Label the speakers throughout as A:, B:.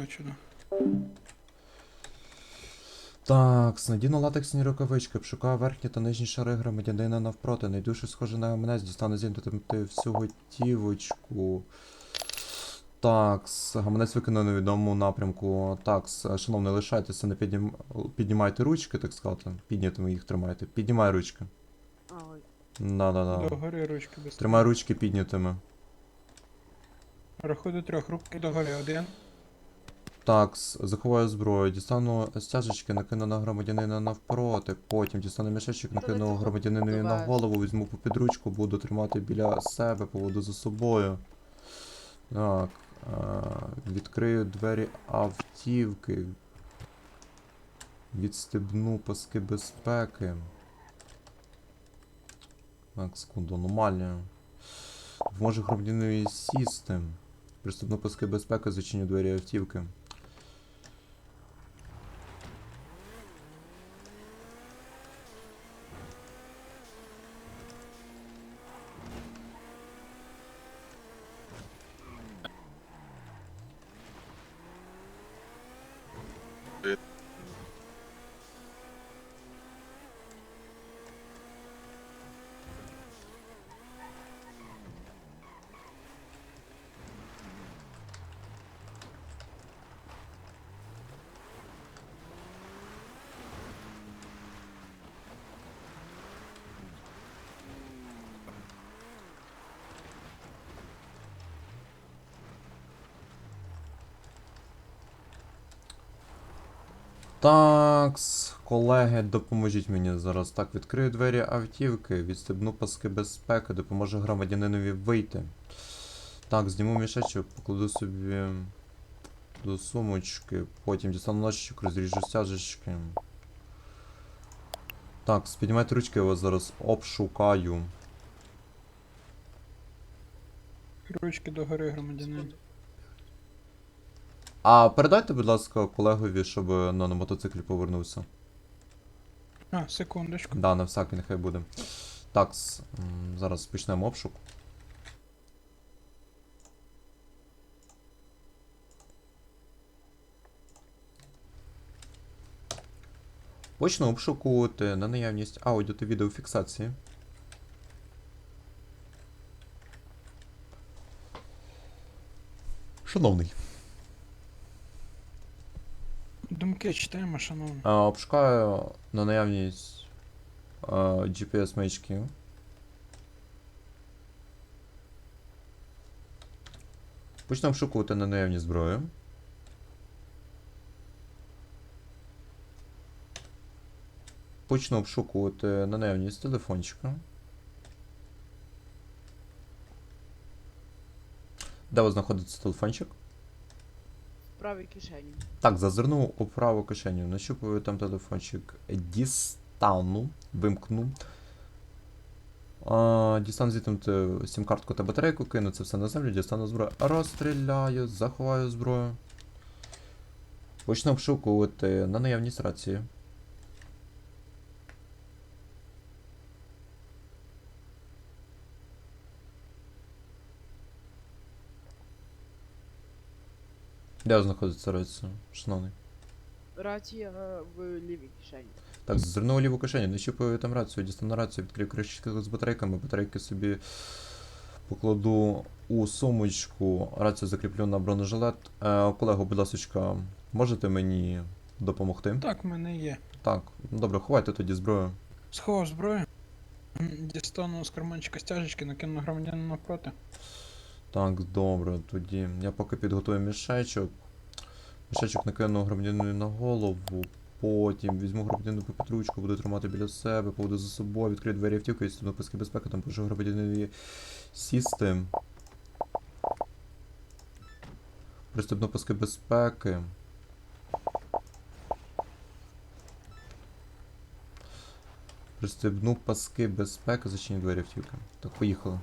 A: бачу, да.
B: Так, надіну латексні рукавички, обшукаю верхні та нижні шари громадянина навпроти, найду схоже на гаманець, дістану зімтати всю готівочку. Так, гаманець викинув на невідомому напрямку. Так, шановний, лишайтеся, не піднім... піднімайте ручки, так сказати. Піднятими їх тримайте. Піднімай ручки. Да-да-да.
A: Догори ручки без
B: Тримай ручки піднятими.
A: Рахуй до трьох, руки догори. Один.
B: Так, заховаю зброю, дістану стяжечки, накину на громадянина навпроти, потім дістану мішечок, накину громадянинові на голову, візьму по підручку, буду тримати біля себе, поводу за собою. Так, е, відкрию двері автівки. Відстебну паски безпеки. Так, секунду, аномалія. Допоможу громадянинові сісти. Приступну паски безпеки, зачиню двері автівки. Такс, колеги, допоможіть мені зараз. Так, відкрию двері автівки, відстебну паски безпеки, допоможу громадянинові вийти. Так, зніму мішечок, покладу собі до сумочки, потім дістану ножичок, розріжу стяжечки. Так, піднімайте ручки, я вас зараз обшукаю.
A: Ручки догори громадянин.
B: А передайте, будь ласка, колегові, щоб на, на мотоциклі повернувся.
A: А, секундочку.
B: Да, на всякий нехай буде. Так, зараз почнемо обшук. Почну обшукувати на наявність аудіо та відеофіксації. Шановний.
A: Думки читаємо, шановні.
B: А, обшукаю на наявність а, GPS маячків. Почну обшукувати на наявність зброї. Почну обшукувати на наявність телефончика. Де у вас знаходиться телефончик?
C: Правій кишені.
B: Так, зазирнув у праву кишеню, нащупую там телефончик, дістану, вимкну. А, дістану звідти сім-картку та батарейку, кину це все на землю, дістану зброю, розстріляю, заховаю зброю. Почну обшукувати на наявність рації. Де знаходиться рація, шановний?
C: Рація е, в лівій кишені.
B: Так, зазирнув у ліву кишеню, не щупаю там рацію, дістану рацію, відкрив кришечки з батарейками, батарейки собі покладу у сумочку, рацію закріплю на бронежилет. Е, колего, будь ласка, можете мені допомогти?
A: Так, в мене є.
B: Так, ну добре, ховайте тоді зброю.
A: Сховав зброю. Дістану з карманчика стяжечки, накину на громадянина навпроти.
B: Так, добре, тоді я поки підготую мішечок. Мішечок накину громадянину на голову. Потім візьму громадянину по підручку, буду тримати біля себе, поведу за собою, відкрию двері автівки, відступну паски безпеки, там пишу громадянинові сісти. Приступну паски безпеки. Пристебну паски безпеки, зачиню двері автівки. Так, поїхали.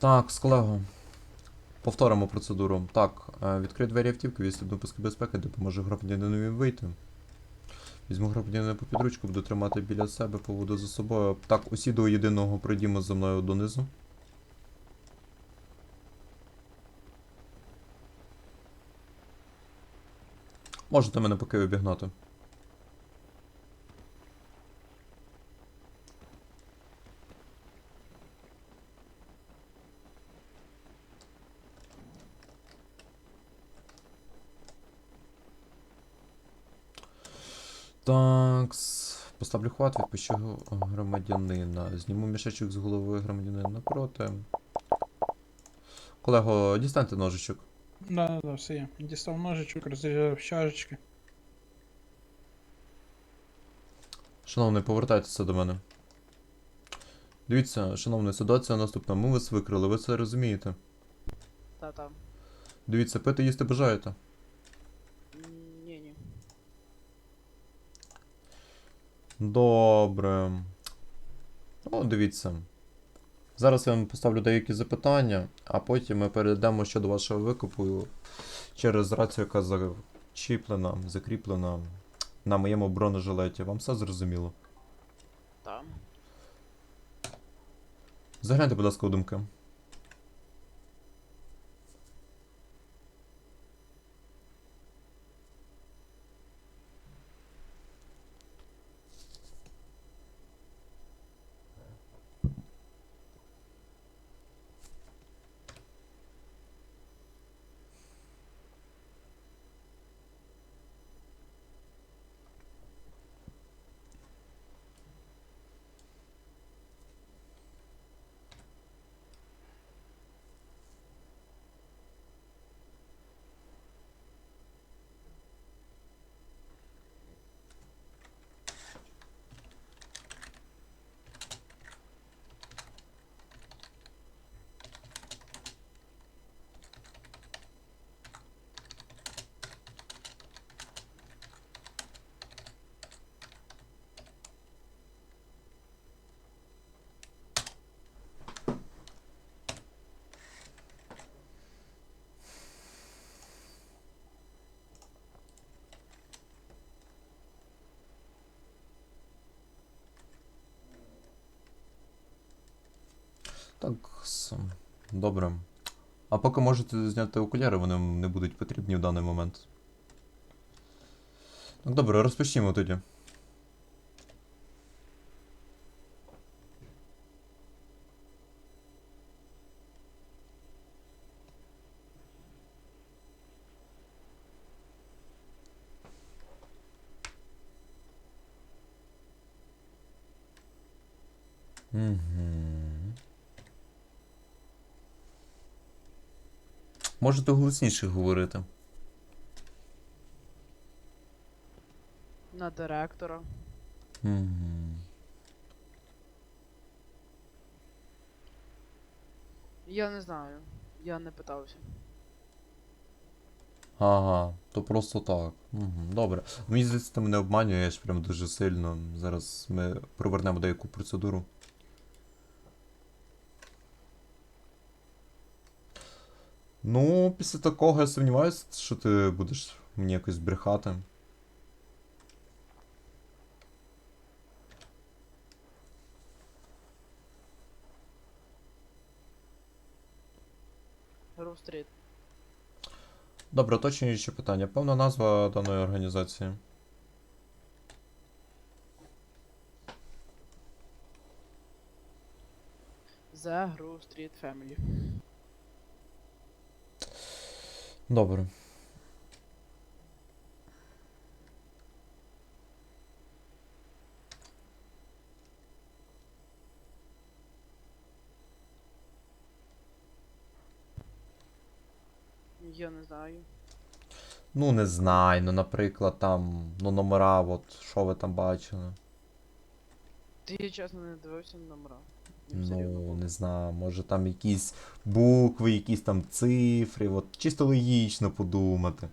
B: Так, з колего. Повторимо процедуру. Так, е, відкрий двері автівки, відступ до пуски безпеки, допоможе громадянинові вийти. Візьму громадянина по підручку, буду тримати біля себе, поводу за собою. Так, усі до єдиного пройдімо за мною донизу. Можете мене поки обігнати. Так, поставлю хват, відпущу громадянина. Зніму мішечок з голови громадянина напроти. Колего, дістаньте ножичок.
A: Да, да, да, все є. Дістав ножичок, розрізав чашечки.
B: Шановний, повертайтеся до мене. Дивіться, шановний, ситуація наступна. Ми вас викрили, ви це розумієте.
C: Та-та.
B: Дивіться, пити їсти бажаєте. Добре. Ну, дивіться. Зараз я вам поставлю деякі запитання, а потім ми перейдемо щодо вашого викупу через рацію, яка зачіплена, закріплена на моєму бронежилеті. Вам все зрозуміло?
C: Та.
B: Загляньте, будь ласка, у думки. Так, с- добре. А поки можете зняти окуляри, вони не будуть потрібні в даний момент. Так, добре, розпочнімо тоді. Угу. Можете голосніше говорити.
C: На директора.
B: Угу.
C: Я не знаю. Я не питався.
B: Ага, то просто так. Угу, добре. Мені здається, ти мене обманюєш прям дуже сильно. Зараз ми провернемо деяку процедуру. Ну, після такого я сумніваюся, що ти будеш мені якось брехати.
C: Рустріт.
B: Добре, уточнююче питання. Певна назва даної організації.
C: The Grove Street Family.
B: Добре.
C: Я не знаю.
B: Ну, не знаю, ну, наприклад, там, ну, номера, от, що ви там бачили.
C: Ти я чесно не дивився на номера.
B: Ну, не знаю, може там якісь букви, якісь там цифри, от чисто логічно подумати.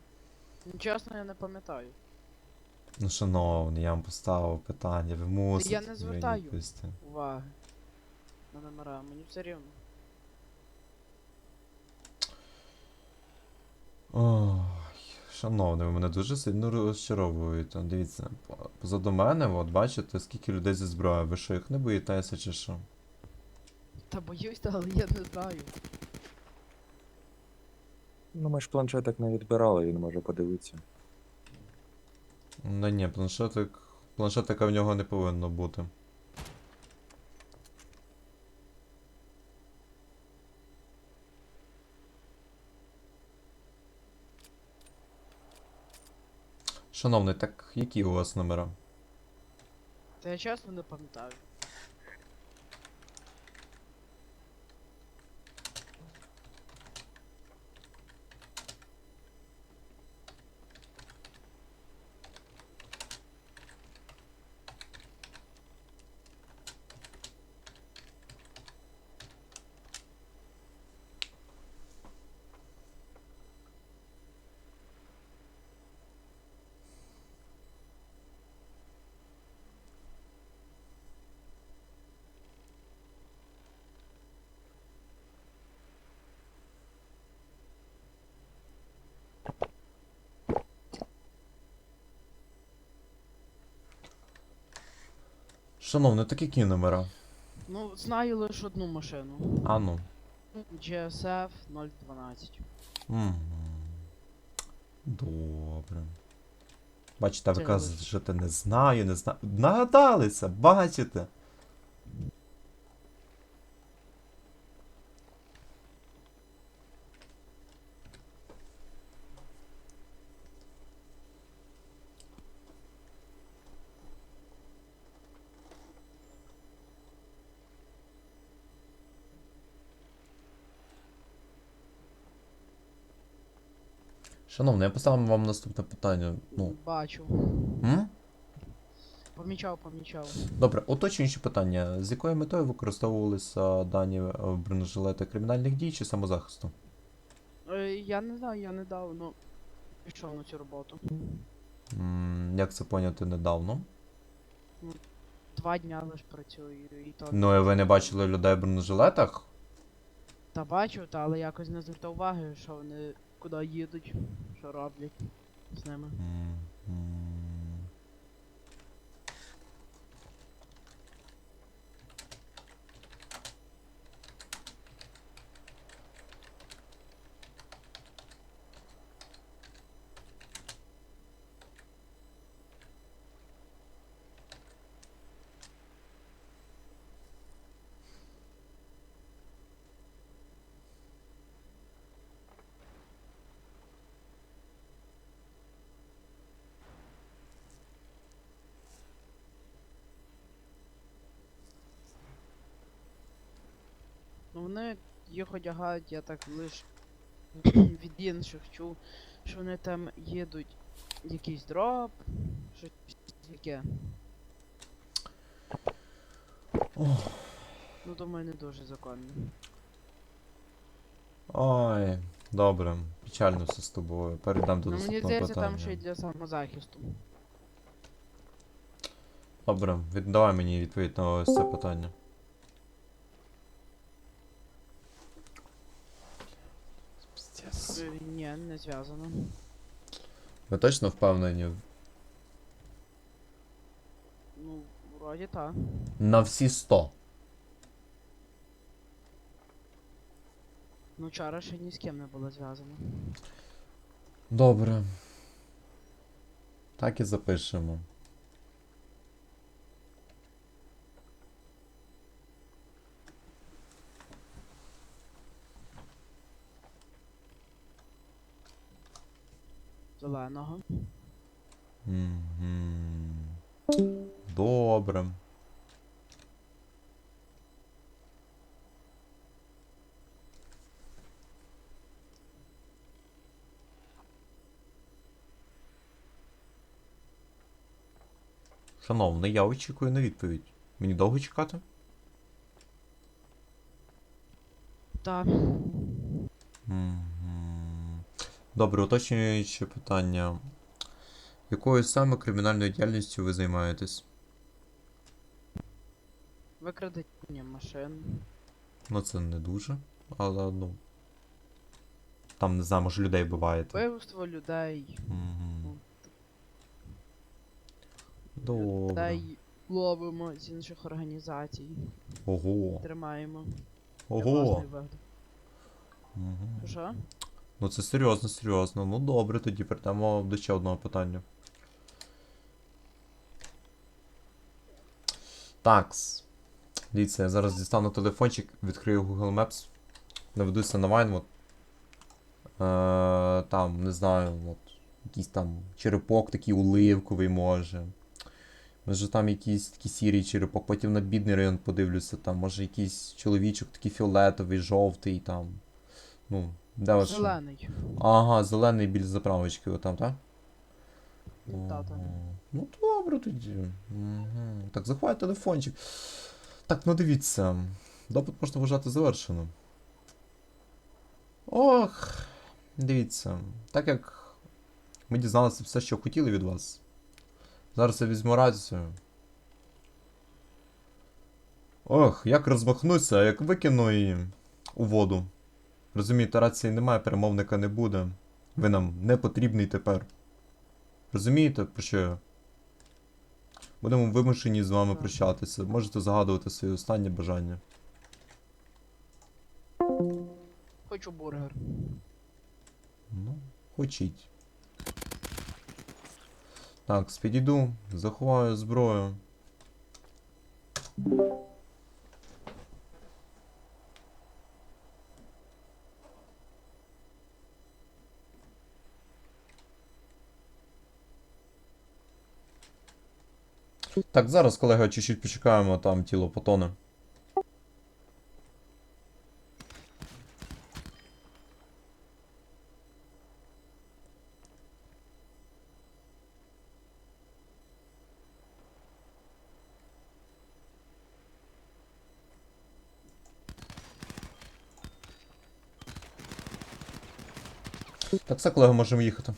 C: Чесно, я не пам'ятаю.
B: Ну, шановний, я вам поставив питання, ви мусите.
C: Я не звертаю
B: відповісти.
C: уваги. На номера, мені все рівно.
B: Ой, шановний, ви мене дуже сильно розчаровуєте. Дивіться, позаду мене, от бачите, скільки людей зі зброєю. Ви що, їх не боїтеся чи що?
C: Та боюсь, але я не знаю.
D: Ну ми ж планшетик не відбирали, він може подивитися.
B: Ну ні, планшетик. Планшетика в нього не повинно бути. Шановний, так які у вас номера?
C: Та я чесно не пам'ятаю.
B: Шановний, так які номера?
C: Ну, знаю лише одну машину.
B: А ну.
C: GSF 012.
B: Мгм. Добре. Бачите, ви
C: Це
B: кажете, не знаю, не знаю. Нагадалися, бачите. Шановний, я поставив вам наступне питання. Ну.
C: Бачу.
B: М?
C: Помічав, помічав.
B: Добре, уточнюючи питання. З якою метою використовувалися дані е, бронежилети кримінальних дій чи самозахисту?
C: Е, я не знаю, я недавно пішов на цю роботу.
B: М, Як це поняти недавно?
C: Два дня лише працюю і то.
B: Ну і ви не бачили людей в бронежилетах?
C: Та бачу, та але якось не звертав уваги, що вони куди їдуть, що роблять з ними.
B: Mm м.
C: Ну вони їх одягають, я так лиш від інших чув, що вони там їдуть якийсь дроп, щось таке.
B: Ох.
C: Ну думаю, не дуже законно.
B: Ой, добре. Печально все з тобою. Перейдемо до
C: Ну мені
B: наступного
C: здається,
B: питання.
C: там ще й для самозахисту.
B: Добре, віддавай мені відповідь на ось це питання. Пиздец.
C: Е, Ні, не зв'язано.
B: Ви точно впевнені?
C: Ну, вроді так.
B: На всі 100.
C: Ну вчора ще ні з ким не було зв'язано.
B: Добре. Так і запишемо.
C: Зеленого.
B: Добре. Шановний, я очікую на відповідь. Мені довго чекати?
C: Так.
B: Мгм. Добре, уточнюючи питання. Якою саме кримінальною діяльністю ви займаєтесь?
C: Викрадення машин.
B: Ну це не дуже, але ну. Там, не знаю, може людей вбиваєте.
C: Вбивство людей.
B: Угу. Добре.
C: Людей ловимо з інших організацій.
B: Ого.
C: Тримаємо.
B: Ого. Угу.
C: Що?
B: Ну це серйозно, серйозно. Ну добре, тоді перейдемо до ще одного питання. Такс. Дивіться, я зараз дістану телефончик, відкрию Google Maps, наведуся на Вайнвуд. Е, там, не знаю, от, якийсь там черепок такий уливковий може. Може там якийсь такий сірий черепок, потім на бідний район подивлюся, там, може якийсь чоловічок такий фіолетовий, жовтий там. Ну, де ваш.
C: Зелений.
B: Ага, зелений біля заправочки, отам, так?
C: Та.
B: Ну добре тоді. Угу. Так, заховай телефончик. Так, ну дивіться. Допит можна вважати завершеним. Ох. Дивіться. Так як ми дізналися все, що хотіли від вас. Зараз я візьму рацію. Ох, як розмахнуся, як викину її у воду. Розумієте, рації немає, перемовника не буде. Ви нам не потрібний тепер. Розумієте, про що я? Будемо вимушені з вами прощатися. Можете загадувати своє останнє бажання.
C: Хочу бургер.
B: Ну, хочіть. Так, підійду, заховаю зброю. Так, зараз, колега, чуть-чуть почекаємо, там тіло потоне. Так, все, колега, можемо їхати.